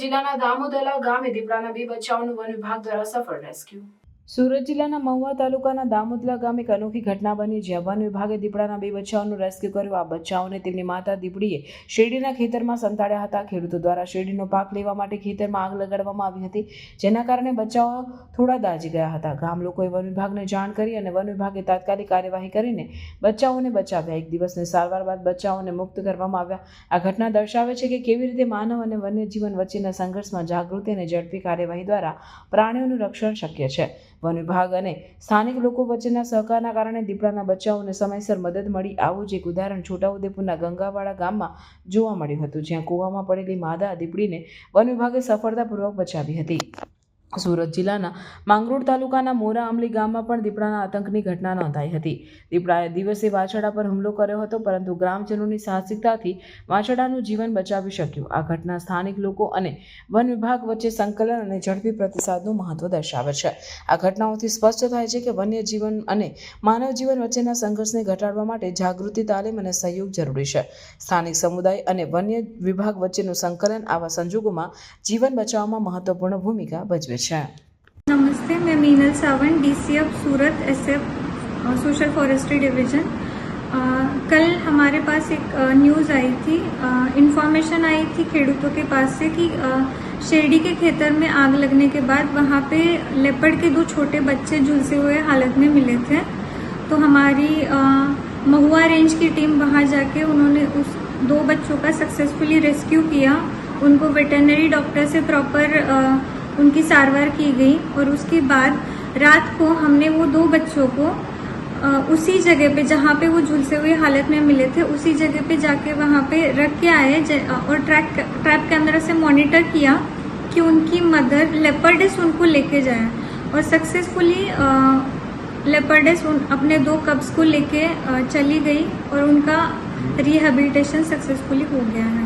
જિલ્લાના દામોદલા ગામે દીપડાના બે બચ્ચાઓનું વન વિભાગ દ્વારા સફળ રેસ્ક્યુ. સુરત જિલ્લાના મહુવા તાલુકાના દામોદલા ગામે એક અનોખી ઘટના બની જ્યાં વન વિભાગે દીપડાના બે બચ્ચાઓનું રેસ્ક્યુ કર્યું. આ બચ્ચાઓને તેમની માતા દીપડીએ શેરડીના ખેતરમાં સંતાડ્યા હતા. ખેડૂતો દ્વારા શેરડીનો પાક લેવા માટે ખેતરમાં આગ લગાડવામાં આવી હતી, જેના કારણે બચ્ચાઓ થોડા દાજી ગયા હતા. ગામ લોકોએ વન વિભાગને જાણ કરી અને વન વિભાગે તાત્કાલિક કાર્યવાહી કરીને બચ્ચાઓને બચાવ્યા. એક દિવસની સારવાર બાદ બચ્ચાઓને મુક્ત કરવામાં આવ્યા. આ ઘટના દર્શાવે છે કે કેવી રીતે માનવ અને વન્યજીવન વચ્ચેના સંઘર્ષમાં જાગૃતિ અને ઝડપી કાર્યવાહી દ્વારા પ્રાણીઓનું રક્ષણ શક્ય છે. વન વિભાગ અને સ્થાનિક લોકો વચ્ચેના સહકારના કારણે દીપડાના બચ્ચાઓને સમયસર મદદ મળી આવું જ એક ઉદાહરણ છોટાઉદેપુરના ગંગાવાડા ગામમાં જોવા મળ્યું હતું, જ્યાં કૂવામાં પડેલી માદા દીપડીને વન વિભાગે સફળતાપૂર્વક બચાવી હતી. સુરત જિલ્લાના માંગરોળ તાલુકાના મોરા અમલી ગામમાં પણ દીપડાના આતંકની ઘટના નોંધાઈ હતી. દીપડાએ દિવસે વાછડા પર હુમલો કર્યો હતો, પરંતુ ગ્રામજનોની સાહસિકતાથી વાછડાનું જીવન બચાવી શક્યું. આ ઘટના સ્થાનિક લોકો અને વન વિભાગ વચ્ચે સંકલન અને ઝડપી પ્રતિસાદનું મહત્વ દર્શાવે છે. આ ઘટનાઓથી સ્પષ્ટ થાય છે કે વન્ય જીવન અને માનવ જીવન વચ્ચેના સંઘર્ષને ઘટાડવા માટે જાગૃતિ, તાલીમ અને સહયોગ જરૂરી છે. સ્થાનિક સમુદાય અને વન્ય વિભાગ વચ્ચેનું સંકલન આવા સંજોગોમાં જીવન બચાવવામાં મહત્વપૂર્ણ ભૂમિકા ભજવે છે. नमस्ते मैं Meenal Sawant DCF Surat SF social forestry division कल हमारे पास एक न्यूज़ आई थी। इन्फॉर्मेशन आई थी खेडूतों के पास से कि शेरडी के खेतर में आग लगने के बाद वहाँ पे लेपर्ड के दो छोटे बच्चे झुलसे हुए हालत में मिले थे। तो हमारी अ, महुआ रेंज की टीम वहाँ जाके उन्होंने उस दो बच्चों का सक्सेसफुली रेस्क्यू किया। उनको वेटरनरी डॉक्टर से प्रॉपर उनकी सारवार की गई और उसके बाद रात को हमने वो दो बच्चों को उसी जगह पे जहाँ पे वो झुलसे हुए हालत में मिले थे उसी जगह पे जाके वहाँ पे रख के आए और ट्रैक ट्रैप कैमरा से मॉनिटर किया कि उनकी मदर लेपर्डेस उनको लेके जाए। और सक्सेसफुली लेपर्डेस उन अपने दो कब्स को लेके चली गई और उनका रिहेबिलिटेशन सक्सेसफुली हो गया है।